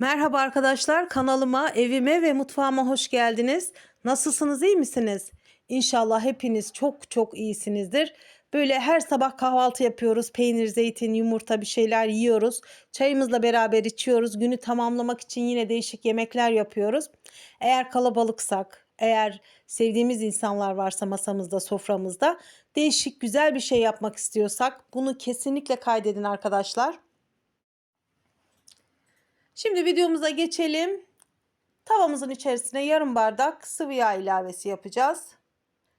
Merhaba arkadaşlar kanalıma, evime ve mutfağıma hoş geldiniz. Nasılsınız, iyi misiniz? İnşallah hepiniz çok çok iyisinizdir. Böyle her sabah kahvaltı yapıyoruz. Peynir, zeytin, yumurta bir şeyler yiyoruz. Çayımızla beraber içiyoruz. Günü tamamlamak için yine değişik yemekler yapıyoruz. Eğer kalabalıksak, eğer sevdiğimiz insanlar varsa masamızda, soframızda değişik güzel bir şey yapmak istiyorsak bunu kesinlikle kaydedin arkadaşlar. Şimdi videomuza geçelim. Tavamızın içerisine yarım bardak sıvı yağ ilavesi yapacağız.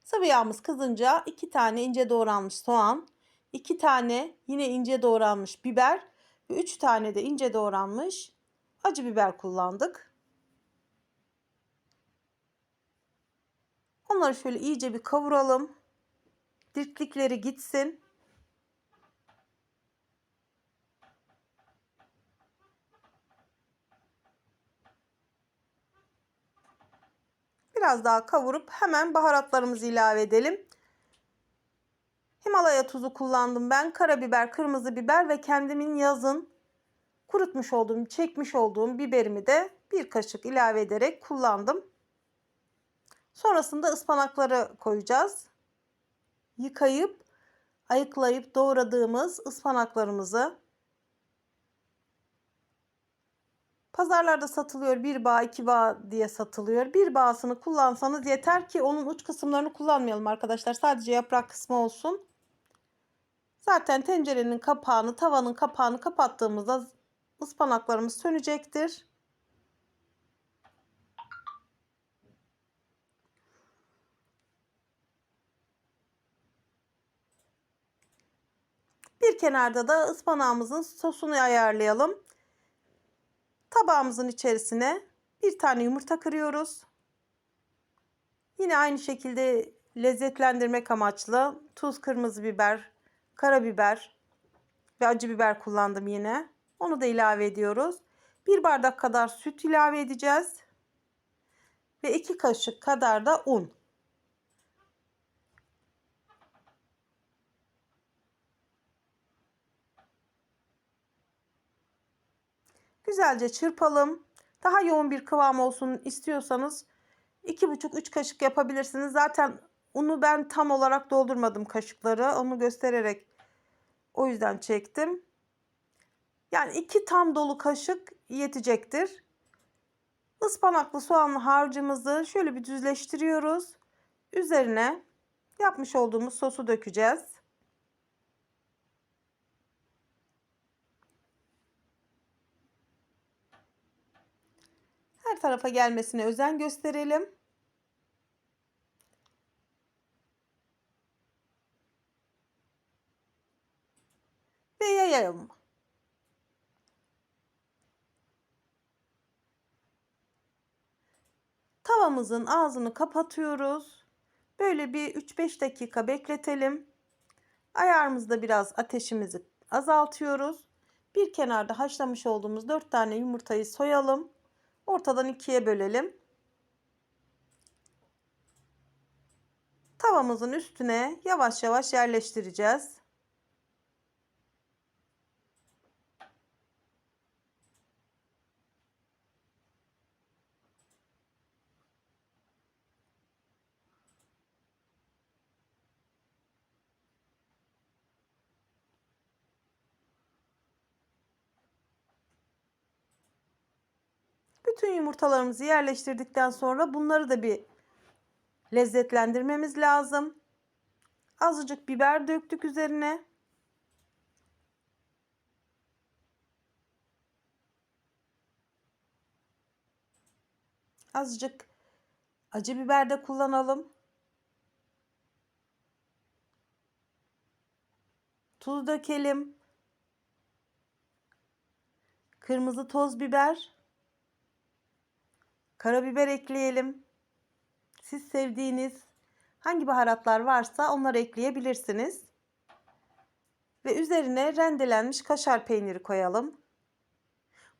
Sıvı yağımız kızınca 2 tane ince doğranmış soğan, 2 tane yine ince doğranmış biber ve 3 tane de ince doğranmış acı biber kullandık. Onları şöyle iyice bir kavuralım. Dirklikleri gitsin. Biraz daha kavurup hemen baharatlarımızı ilave edelim. Himalaya tuzu kullandım ben. Karabiber, kırmızı biber ve kendimin yazın kurutmuş olduğum, çekmiş olduğum biberimi de bir kaşık ilave ederek kullandım. Sonrasında ıspanakları koyacağız. Yıkayıp, ayıklayıp doğradığımız ıspanaklarımızı Pazarlarda satılıyor bir bağ iki bağ diye satılıyor. Bir bağısını kullansanız yeter ki onun uç kısımlarını kullanmayalım arkadaşlar. Sadece yaprak kısmı olsun. Zaten tencerenin kapağını tavanın kapağını kapattığımızda ıspanaklarımız sönecektir. Bir kenarda da ıspanağımızın sosunu ayarlayalım. Tabağımızın içerisine bir tane yumurta kırıyoruz. Yine aynı şekilde lezzetlendirmek amaçlı tuz, kırmızı biber, karabiber ve acı biber kullandım yine. Onu da ilave ediyoruz. Bir bardak kadar süt ilave edeceğiz. Ve iki kaşık kadar da un. Güzelce çırpalım. Daha yoğun bir kıvam olsun istiyorsanız 2,5-3 kaşık yapabilirsiniz. Zaten unu ben tam olarak doldurmadım kaşıkları. Onu göstererek o yüzden çektim. Yani iki tam dolu kaşık yetecektir. Ispanaklı soğanlı harcımızı şöyle bir düzleştiriyoruz. Üzerine yapmış olduğumuz sosu dökeceğiz. Her tarafa gelmesine özen gösterelim. Ve yayalım. Tavamızın ağzını kapatıyoruz. Böyle bir 3-5 dakika bekletelim. Ayarımızda biraz ateşimizi azaltıyoruz. Bir kenarda haşlamış olduğumuz 4 tane yumurtayı soyalım. Ortadan ikiye bölelim. Tavamızın üstüne yavaş yavaş yerleştireceğiz. Bütün yumurtalarımızı yerleştirdikten sonra bunları da bir lezzetlendirmemiz lazım. Azıcık biber döktük üzerine. Azıcık acı biber de kullanalım. Tuz dökelim. Kırmızı toz biber. Karabiber ekleyelim. Siz sevdiğiniz hangi baharatlar varsa onları ekleyebilirsiniz. Ve üzerine rendelenmiş kaşar peyniri koyalım.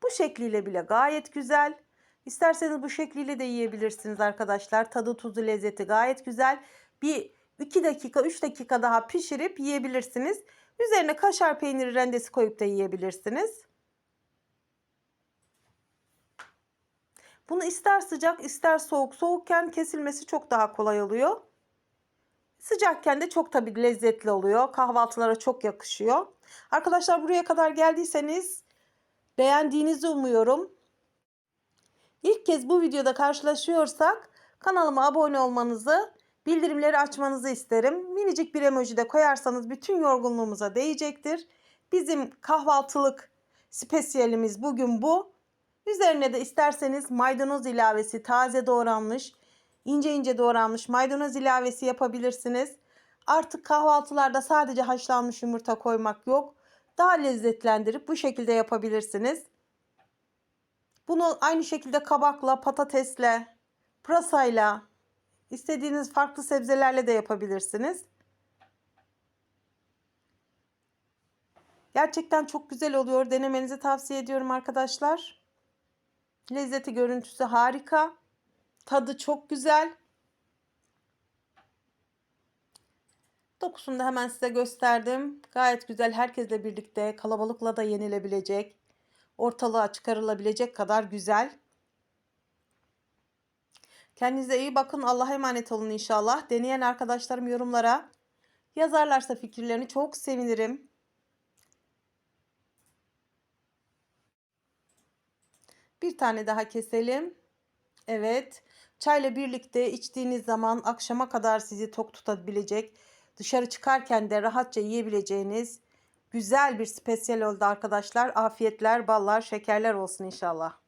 Bu şekliyle bile gayet güzel. İsterseniz bu şekliyle de yiyebilirsiniz arkadaşlar. Tadı tuzu lezzeti gayet güzel. Bir 2 dakika 3 dakika daha pişirip yiyebilirsiniz. Üzerine kaşar peyniri rendesi koyup da yiyebilirsiniz. Bunu ister sıcak ister soğuk. Soğukken kesilmesi çok daha kolay oluyor. Sıcakken de çok tabii lezzetli oluyor. Kahvaltılara çok yakışıyor. Arkadaşlar buraya kadar geldiyseniz beğendiğinizi umuyorum. İlk kez bu videoda karşılaşıyorsak kanalıma abone olmanızı, bildirimleri açmanızı isterim. Minicik bir emoji de koyarsanız bütün yorgunluğumuza değecektir. Bizim kahvaltılık spesiyelimiz bugün bu. Üzerine de isterseniz maydanoz ilavesi, taze doğranmış, ince ince doğranmış maydanoz ilavesi yapabilirsiniz. Artık kahvaltılarda sadece haşlanmış yumurta koymak yok. Daha lezzetlendirip bu şekilde yapabilirsiniz. Bunu aynı şekilde kabakla, patatesle, pırasayla, istediğiniz farklı sebzelerle de yapabilirsiniz. Gerçekten çok güzel oluyor. Denemenizi tavsiye ediyorum arkadaşlar. Lezzeti, görüntüsü harika. Tadı çok güzel. Dokusunu da hemen size gösterdim. Gayet güzel. Herkesle birlikte kalabalıkla da yenilebilecek. Ortalığa çıkarılabilecek kadar güzel. Kendinize iyi bakın. Allah'a emanet olun inşallah. Deneyen arkadaşlarım yorumlara yazarlarsa fikirlerini çok sevinirim. Bir tane daha keselim. Evet. Çayla birlikte içtiğiniz zaman akşama kadar sizi tok tutabilecek, dışarı çıkarken de rahatça yiyebileceğiniz güzel bir spesiyel oldu arkadaşlar. Afiyetler, ballar, şekerler olsun inşallah.